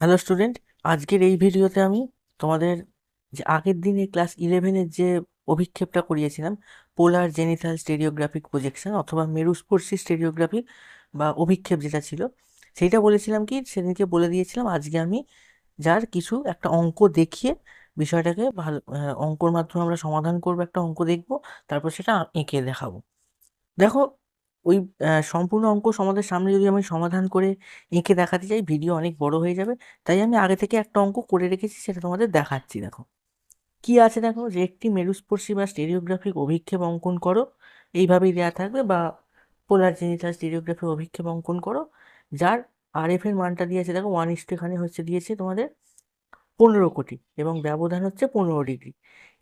Hello student আজকের এই ভিডিওতে আমি তোমাদের যে আগের দিনে ক্লাস ইলেভেনের যে অভিক্ষেপটা করিয়েছিলাম পোলার জেনিথাল স্টেরিওগ্রাফিক প্রজেকশন অথবা মেরুস্পর্শী স্টেরিওগ্রাফিক বা অভিক্ষেপ যেটা ছিল, সেইটা বলেছিলাম কি, সেদিনকে বলে দিয়েছিলাম আজকে আমি যার কিছু একটা অঙ্ক দেখিয়ে বিষয়টাকে ভালো অঙ্কর মাধ্যমে আমরা সমাধান করব, একটা অঙ্ক দেখব, তারপর সেটা এঁকে দেখাবো। দেখো ওই সম্পূর্ণ অঙ্ক আমাদের সামনে যদি আমি সমাধান করে এঁকে দেখাতে চাই, ভিডিও অনেক বড় হয়ে যাবে। তাই আমি আগে থেকে একটা অঙ্ক করে রেখেছি, সেটা তোমাদের দেখাচ্ছি, দেখো। কি আছে দেখো? যে একটি মেরুস্পর্শী বা স্টেরিওগ্রাফিক অভিক্ষেপ অঙ্কন করো। এইভাবেই দেওয়া থাকবে বা পোলার জেনিটাল স্টেরিওগ্রাফিক অভিক্ষেপ অঙ্কন করো, যার আর এফ এর মানটা দিয়েছে, দেখো ওয়ান ইস্ট এখানে হচ্ছে দিয়েছে তোমাদের পনেরো কোটি এবং ব্যবধান হচ্ছে পনেরো ডিগ্রি।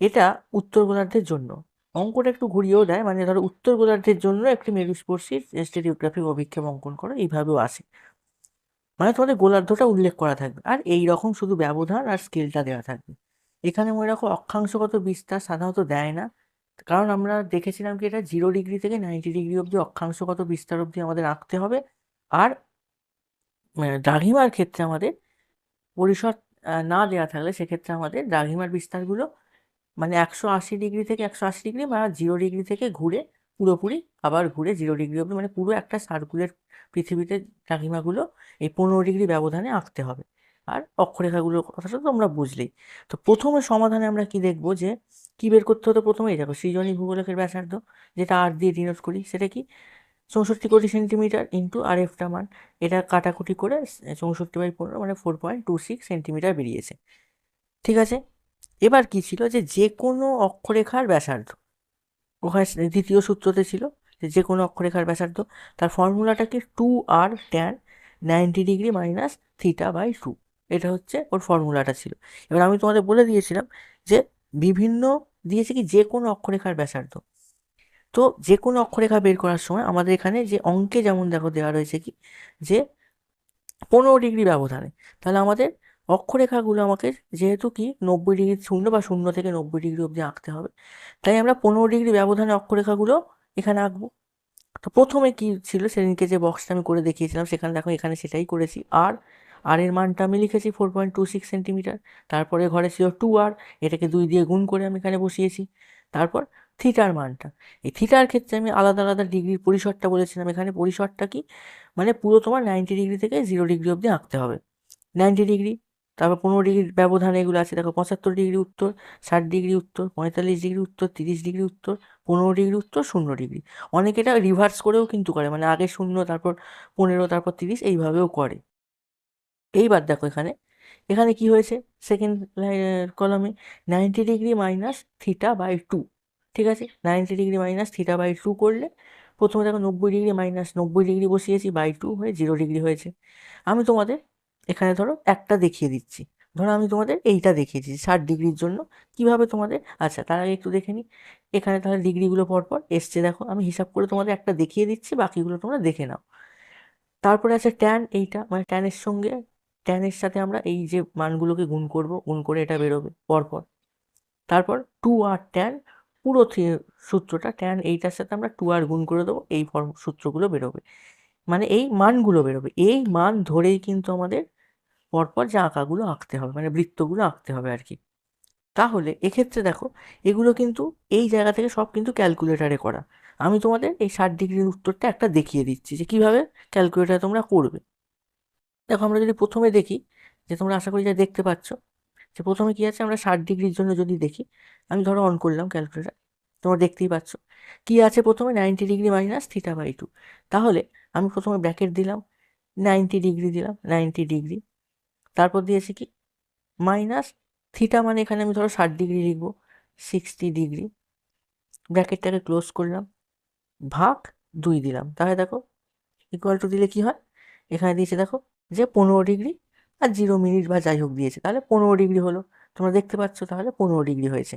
এটা উত্তর গোলার্ধের জন্য। অঙ্কটা একটু ঘুরিয়েও দেয়। মানে ধরো উত্তর গোলার্ধের জন্য একটি মেরুস্পর্শী স্টেরিওগ্রাফিক অভিক্ষেপ অঙ্কন করো এইভাবেও আসে। মানে তোমাদের গোলার্ধটা উল্লেখ করা থাকবে। আর এই রকম শুধু ব্যবধান আর স্কেলটা দেওয়া থাকবে। এখানে মনে রাখো অক্ষাংশগত বিস্তার সাধারণত দেয় না। কারণ আমরা দেখেছিলাম কি এটা জিরো ডিগ্রি থেকে নাইনটি ডিগ্রি অবধি অক্ষাংশগত বিস্তার অবধি আমাদের আঁকতে হবে। আর আহ, দ্রাঘিমার ক্ষেত্রে আমাদের পরিসর না দেওয়া থাকলে সেক্ষেত্রে আমাদের দ্রাঘিমার বিস্তারগুলো মানে একশো আশি ডিগ্রি থেকে একশো আশি ডিগ্রি বা জিরো ডিগ্রি থেকে ঘুরে পুরোপুরি আবার ঘুরে জিরো ডিগ্রি অবধি মানে পুরো একটা সার্কুলের পৃথিবীতে দ্রাঘিমাগুলো এই পনেরো ডিগ্রি ব্যবধানে আঁকতে হবে। আর অক্ষরেখাগুলোর কথাটা তো আমরা বুঝলেই। তো প্রথমে সমাধানে আমরা কি দেখব যে কি বের করতে হতো প্রথমেই? দেখো সৃজনী ভূগোলকের ব্যাসার্ধ যেটা আর দিয়ে ডিনোট করি সেটা কি? চৌষট্টি কোটি সেন্টিমিটার ইন্টু আর এফটা মান। এটা কাটাকুটি করে চৌষট্টি বাই পনেরো মানে four point two six centimetre বেরিয়েছে। ঠিক আছে? এবার কি ছিল যে যে কোনো অক্ষরেখার ব্যাসার্ধ, ওখানে দ্বিতীয় সূত্রতে ছিল যে যে কোনো অক্ষরেখার ব্যাসার্ধ, তার ফর্মুলাটা কি two r tan ninety degree minus theta by two, এটা হচ্ছে ওর ফর্মুলাটা ছিল। এবার আমি তোমাদের বলে দিয়েছিলাম যে বিভিন্ন দিয়েছে কি যে কোনো অক্ষরেখার ব্যাসার্ধ। তো যে কোনো অক্ষরেখা বের করার সময় আমাদের এখানে যে অঙ্কে যেমন দেখো দেওয়া রয়েছে কি যে পনেরো ডিগ্রি ব্যবধানে, তাহলে আমাদের অক্ষরেখাগুলো আমাকে যেহেতু কি নব্বই ডিগ্রি শূন্য বা শূন্য থেকে নব্বই ডিগ্রি অবধি আঁকতে হবে। তাই আমরা পনেরো ডিগ্রি ব্যবধানে অক্ষরেখাগুলো এখানে আঁকবো। তো প্রথমে কি ছিল? সেদিনকে যে বক্সটা আমি করে দেখিয়েছিলাম, সেখানে দেখো এখানে সেটাই করেছি। আর আর এর মানটা আমি লিখেছি four point two six centimetre তারপরে ঘরে ছিল টু আর এটাকে দুই দিয়ে গুণ করে আমি এখানে বসিয়েছি। তারপর থিটার মানটা, এই থিটার ক্ষেত্রে আমি আলাদা আলাদা ডিগ্রির পরিসরটা বলেছিলাম। এখানে পরিসরটা কি? মানে পুরো তোমার নাইনটি ডিগ্রি থেকে জিরো ডিগ্রি অবধি আঁকতে হবে। নাইনটি ডিগ্রি তারপর পনেরো ডিগ্রির ব্যবধান এগুলো আছে, দেখো পঁচাত্তর ডিগ্রি উত্তর, ষাট ডিগ্রি উত্তর, পঁয়তাল্লিশ ডিগ্রি উত্তর, তিরিশ ডিগ্রি উত্তর, পনেরো ডিগ্রি উত্তর, শূন্য ডিগ্রি। অনেকে এটা রিভার্স করেও কিন্তু করে মানে আগে শূন্য, তারপর পনেরো, তারপর তিরিশ, এইভাবেও করে। এইবার দেখো এখানে এখানে কি হয়েছে? সেকেন্ড কলামে ninety degree minus theta by two ঠিক আছে? Ninety degree minus theta by two করলে, প্রথমে দেখো নব্বই ডিগ্রি মাইনাস নব্বই ডিগ্রি বসিয়েছি বাই টু হয়ে জিরো ডিগ্রি হয়েছে। আমি তোমাদের এখানে ধরো একটা দেখিয়ে দিচ্ছি। ধরো আমি তোমাদের এইটা দেখিয়ে দিচ্ছি ষাট ডিগ্রির জন্য। কীভাবে তোমাদের আচ্ছা তার আগে একটু দেখে নিই এখানে তাহলে ডিগ্রিগুলো পরপর এসছে দেখো। আমি হিসাব করে তোমাদের একটা দেখিয়ে দিচ্ছি, বাকিগুলো তোমরা দেখে নাও। তারপরে আছে ট্যান এইটা মানে ট্যানের সঙ্গে ট্যানের সাথে আমরা এই যে মানগুলোকে গুণ করব, গুণ করে এটা বেরোবে পরপর। তারপর টু আর ট্যান পুরো সূত্রটা ট্যান এইটার সাথে আমরা টু আর গুণ করে দেবো, এই ফর্ম সূত্রগুলো বেরোবে। মানে এই মানগুলো বেরোবে। এই মান ধরেই কিন্তু আমাদের পরপর যে আঁকাগুলো আঁকতে হবে মানে বৃত্তগুলো আঁকতে হবে আর কি তাহলে এক্ষেত্রে দেখো, এগুলো কিন্তু এই জায়গা থেকে সব কিন্তু ক্যালকুলেটারে করা। আমি তোমাদের এই ষাট ডিগ্রির উত্তরটা একটা দেখিয়ে দিচ্ছি যে কীভাবে ক্যালকুলেটার তোমরা করবে। দেখো, আমরা যদি প্রথমে দেখি যে তোমরা আশা করি যা দেখতে পাচ্ছ, যে প্রথমে কি আছে, আমরা ষাট ডিগ্রির জন্য যদি দেখি, আমি ধরো অন করলাম ক্যালকুলেটার তোমরা দেখতেই পাচ্ছ। কি আছে প্রথমে? Ninety degree minus theta by two তাহলে আমি প্রথমে ব্র্যাকেট দিলাম, নাইনটি ডিগ্রি দিলাম, নাইনটি ডিগ্রি। তারপর দিয়েছি কি? মাইনাস থিটা মানে এখানে আমি ধরো ষাট ডিগ্রি লিখব সিক্সটি ডিগ্রি ব্র্যাকেটটাকে ক্লোজ করলাম, ভাগ দুই দিলাম। তাহলে দেখো ইকুয়াল টু দিলে কি হয়? এখানে দিয়েছে দেখো যে পনেরো ডিগ্রি আর জিরো মিনিট বা যাই হোক দিয়েছে। তাহলে পনেরো ডিগ্রি হলো, তোমরা দেখতে পাচ্ছ তাহলে পনেরো ডিগ্রি হয়েছে।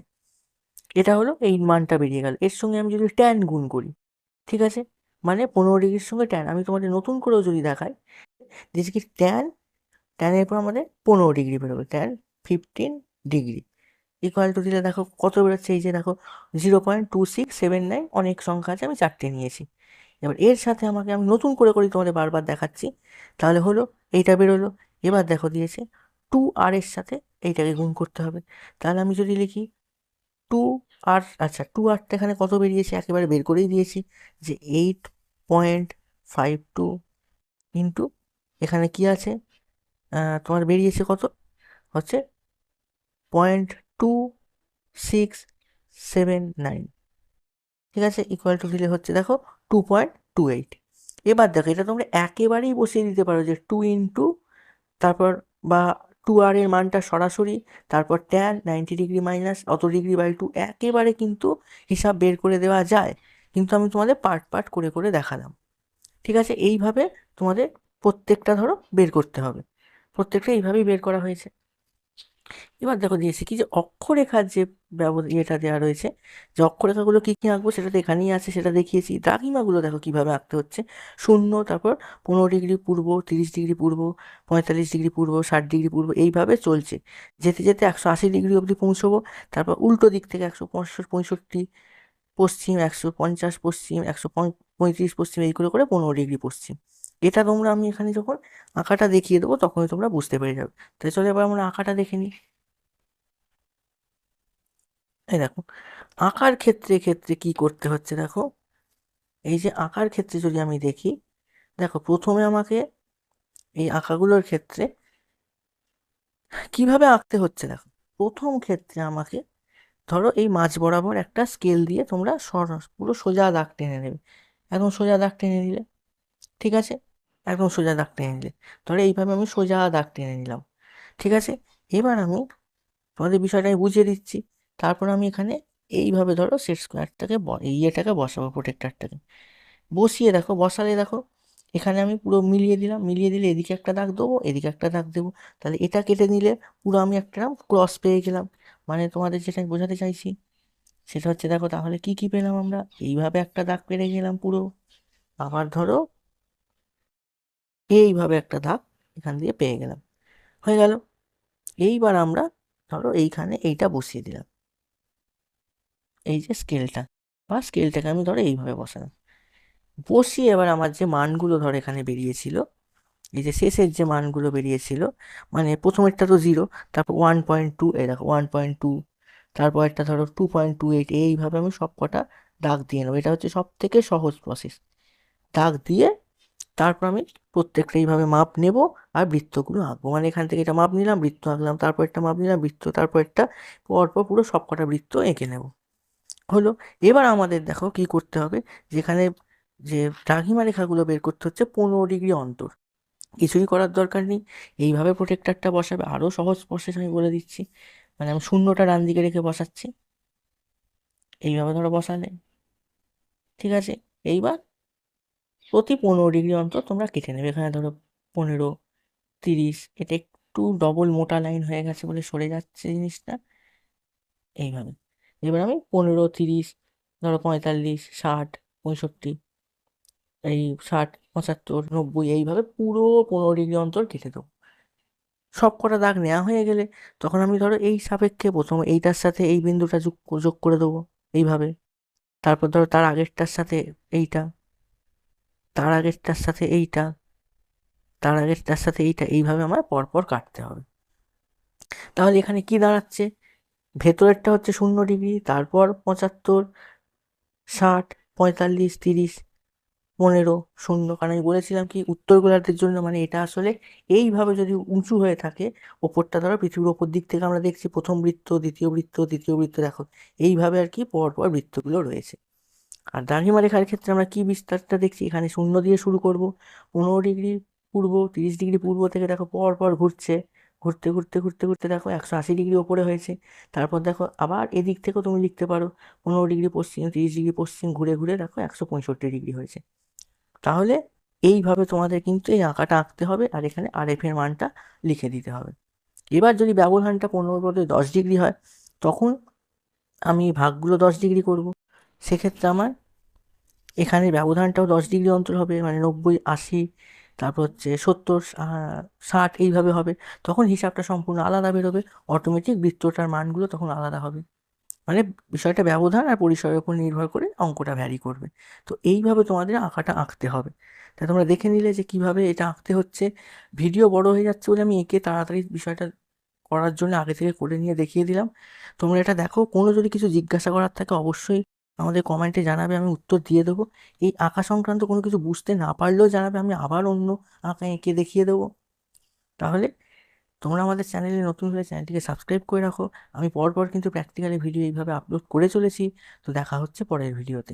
এটা হলো এই মানটা বেরিয়ে গেল। এর সঙ্গে আমি যদি ট্যান গুণ করি, ঠিক আছে? মানে পনেরো ডিগ্রির সঙ্গে ট্যান আমি তোমাদের নতুন করেও যদি দেখাই যে কি ট্যান ট্যানের এরপর আমাদের পনেরো ডিগ্রি বেরোবে tan fifteen degree equal to দিলে দেখো কত বেরোচ্ছে? এই যে দেখো zero point two six seven nine অনেক সংখ্যা আছে, আমি চারটে নিয়েছি। এবার এর সাথে আমাকে আমি নতুন করে করে তোমাদের বারবার দেখাচ্ছি। তাহলে হলো এইটা বেরোলো, এবার দেখো দিয়েছে টু আর এর সাথে এইটাকে গুণ করতে হবে। তাহলে আমি যদি লিখি টু আর আচ্ছা টু আরটা এখানে কত বেরিয়েছে? একেবারে বের করেই দিয়েছি যে eight point five two into এখানে কি আছে? তোমার বেরিয়েছে কত? হচ্ছে point two six seven nine ঠিক আছে? ইকুয়াল টু দিলে হচ্ছে দেখো টু পয়েন্ট টু এইট এবার দেখো, এটা তোমরা একেবারেই বসিয়ে দিতে পারো যে টু ইন্টু তারপর বা টু আর এর মানটা সরাসরি, তারপর ট্যান নাইনটি ডিগ্রি মাইনাস অত ডিগ্রি বাই টু একেবারে কিন্তু হিসাব বের করে দেওয়া যায়। কিন্তু আমি তোমাদের পার্ট পার্ট করে করে দেখালাম। ঠিক আছে? এইভাবে তোমাদের প্রত্যেকটা ধরো বের করতে হবে। প্রত্যেকটা এইভাবেই বের করা হয়েছে। এবার দেখো দিয়েছি কি যে অক্ষরেখার যে ইয়েটা দেওয়া রয়েছে, যে অক্ষরেখাগুলো কী কী আঁকবো সেটা তো এখানেই আছে, সেটা দেখিয়েছি। দ্রাঘিমাগুলো দেখো কীভাবে আঁকতে হচ্ছে? শূন্য, তারপর পনেরো ডিগ্রি পূর্ব, তিরিশ ডিগ্রি পূর্ব, পঁয়তাল্লিশ ডিগ্রি পূর্ব, ষাট ডিগ্রি পূর্ব, এইভাবে চলছে। যেতে যেতে একশো আশি ডিগ্রি অবধি পৌঁছবো, তারপর উল্টো দিক থেকে একশো পঁয়ষট্টি পশ্চিম, একশো পঞ্চাশ পশ্চিম, একশো পঁয়ত্রিশ পশ্চিম এই করে করে পনেরো ডিগ্রি পশ্চিম। এটা তোমরা আমি এখানে যখন আঁকাটা দেখিয়ে দেবো, তখনই তোমরা বুঝতে পেরে যাবে। তাহলে চলো এবার আমরা আঁকাটা দেখে নিই। এই দেখো, আঁকার ক্ষেত্রে ক্ষেত্রে কি করতে হচ্ছে দেখো? এই যে আঁকার ক্ষেত্রে যদি আমি দেখি, দেখো প্রথমে আমাকে এই আঁকাগুলোর ক্ষেত্রে কীভাবে আঁকতে হচ্ছে দেখো? প্রথম ক্ষেত্রে আমাকে ধরো এই মাঝ বরাবর একটা স্কেল দিয়ে তোমরা পুরো সোজা দাগ টেনে নেবে। একদম সোজা দাগ টেনে নিলে, ঠিক আছে? একদম সোজা দাগ টেনে নিলে। ধরো এইভাবে আমি সোজা দাগ টেনে নিলাম। ঠিক আছে? এবার আমি তোমাদের বিষয়টা আমি বুঝিয়ে দিচ্ছি। তারপর আমি এখানে এইভাবে ধরো সেট স্কোয়ারটাকে ইয়েটাকে বসাবো প্রোটেক্টারটাকে বসিয়ে দেখো, বসালে দেখো, এখানে আমি পুরো মিলিয়ে দিলাম, মিলিয়ে দিলে এদিকে একটা দাগ দেবো, এদিকে একটা দাগ দেবো। তাহলে এটা কেটে নিলে পুরো আমি একটা ক্রস পেয়ে গেলাম। মানে তোমাদের যেটা আমি বোঝাতে চাইছি, সেটা হচ্ছে দেখো, তাহলে কি কি পেলাম আমরা? এইভাবে একটা দাগ পেরে গেলাম পুরো। আবার ধরো এইভাবে একটা দাগ এখান দিয়ে পেয়ে গেলাম। হয়ে গেল। এইবার আমরা ধরো এইখানে এইটা বসিয়ে দিলাম। এই যে স্কেলটা, বা স্কেলটাকে আমি ধরো এইভাবে বসালাম। বসিয়ে এবার আমার যে মানগুলো ধরো এখানে বেরিয়েছিল, এই যে শেষের যে মানগুলো বেরিয়েছিল মানে প্রথমেরটা তো জিরো তারপর ওয়ান পয়েন্ট টু এই দেখো ওয়ান পয়েন্ট টু তারপর একটা ধরো টু পয়েন্ট টু এইট এইভাবে আমি সব কটা দাগ দিয়ে নেব। এটা হচ্ছে সব থেকে সহজ প্রসেস দাগ দিয়ে তারপর আমি প্রত্যেকটা এইভাবে মাপ নেব আর বৃত্তগুলো আঁকবো। মানে এখান থেকে এটা মাপ নিলাম, বৃত্ত আঁকলাম, তারপর একটা মাপ নিলাম, বৃত্ত, তারপর একটা, পরপর পুরো সব কটা বৃত্ত এঁকে নেব। হলো, এবার আমাদের দেখো কি করতে হবে? যেখানে যে দ্রাঘিমা রেখাগুলো বের করতে হচ্ছে পনেরো ডিগ্রি অন্তর। কিছুই করার দরকার নেই। এইভাবে প্রোটেক্টারটা বসাবে। আরও সহজ প্রসেস আমি বলে দিচ্ছি। মানে আমি শূন্যটা ডান দিকে রেখে বসাচ্ছি। এইভাবে ধরো বসালে। ঠিক আছে? এইবার প্রতি পনেরো ডিগ্রি অন্তর তোমরা কেটে নেবে। এখানে ধরো পনেরো, তিরিশ, এটা একটু ডবল মোটা লাইন হয়ে গেছে বলে সরে যাচ্ছে জিনিসটা। এইভাবে। এবার আমি পনেরো, তিরিশ, ধরো পঁয়তাল্লিশ, ষাট, পঁয়ষট্টি, এই ষাট, পঁচাত্তর, নব্বই, এইভাবে পুরো পনেরো ডিগ্রি অন্তর কেটে দেবো। সব কটা দাগ নেওয়া হয়ে গেলে তখন আমি ধরো এই সাপেক্ষে প্রথম এইটার সাথে এই বিন্দুটা যোগ যোগ করে দেবো। এইভাবে। তারপর ধরো তার আগেরটার সাথে এইটা। তার আগেরটার সাথে এইটা, তার আগেরটার সাথে এইটা, এইভাবে আমার পরপর কাটতে হবে। তাহলে এখানে কি দাঁড়াচ্ছে? ভেতরেরটা হচ্ছে শূন্য ডিগ্রি, তারপর পঁচাত্তর, ষাট, পঁয়তাল্লিশ, তিরিশ, পনেরো, শূন্য। কারণ আমি বলেছিলাম কি, উত্তর গোলার্ধের জন্য মানে এটা আসলে এইভাবে যদি উঁচু হয়ে থাকে, ওপরটা ধরো পৃথিবীর ওপর দিক থেকে আমরা দেখছি প্রথম বৃত্ত, দ্বিতীয় বৃত্ত তৃতীয় বৃত্ত, দেখো। এইভাবে আর কি পর পর বৃত্তগুলো রয়েছে। আর দ্রাঘিমা রেখার ক্ষেত্রে আমরা কি বিস্তারটা দেখছি? এখানে শূন্য দিয়ে শুরু করব। পনেরো ডিগ্রি পূর্ব, তিরিশ ডিগ্রি পূর্ব থেকে দেখো পর পর ঘুরছে। ঘুরতে ঘুরতে ঘুরতে ঘুরতে দেখো একশো আশি ডিগ্রি ওপরে হয়েছে। তারপর দেখো আবার এদিক থেকেও তুমি লিখতে পারো পনেরো ডিগ্রি পশ্চিম, তিরিশ ডিগ্রি পশ্চিম ঘুরে ঘুরে দেখো একশো পঁয়ষট্টি ডিগ্রি হয়েছে। তাহলে এইভাবে তোমাদের কিন্তু এই আঁকাটা আঁকতে হবে আর এখানে আর এফ এর মানটা লিখে দিতে হবে। এবার যদি ব্যবধানটা পনেরো বদলে দশ ডিগ্রি হয়, তখন আমি ভাগগুলো দশ ডিগ্রি করব। সেক্ষেত্রে আমার এখানে ব্যবধানটাও দশ ডিগ্রি অন্তর হবে মানে নব্বই, আশি, তারপর হচ্ছে সত্তর ষাট এইভাবে হবে। তখন হিসাবটা সম্পূর্ণ আলাদা বেরোবে অটোমেটিক বৃত্তটার মানগুলো তখন আলাদা হবে। মানে বিষয়টা ব্যবধান আর পরিসরের উপর নির্ভর করে অঙ্কটা ভ্যারি করবে। তো এইভাবে তোমাদের আঁকাটা আঁকতে হবে। তা তোমরা দেখে নিলে যে কীভাবে এটা আঁকতে হচ্ছে। ভিডিও বড় হয়ে যাচ্ছে বলে আমি এঁকে তাড়াতাড়ি বিষয়টা করার জন্য আগে থেকে করে নিয়ে দেখিয়ে দিলাম। তোমরা এটা দেখো, কোনো যদি কিছু জিজ্ঞাসা করার থাকে অবশ্যই আমাদের কমেন্টে জানাবে, আমি উত্তর দিয়ে দেবো। এই আঁকা সংক্রান্ত কোনো কিছু বুঝতে না পারলেও জানাবে, আমি আবার অন্য আঁকা এঁকে দেখিয়ে দেবো। তাহলে তোমরা আমাদের চ্যানেলে নতুন হলে চ্যানেলটিকে সাবস্ক্রাইব করে রাখো। আমি পরপর কিন্তু প্র্যাকটিক্যালি ভিডিও এইভাবে আপলোড করে চলেছি। তো দেখা হচ্ছে পরের ভিডিওতে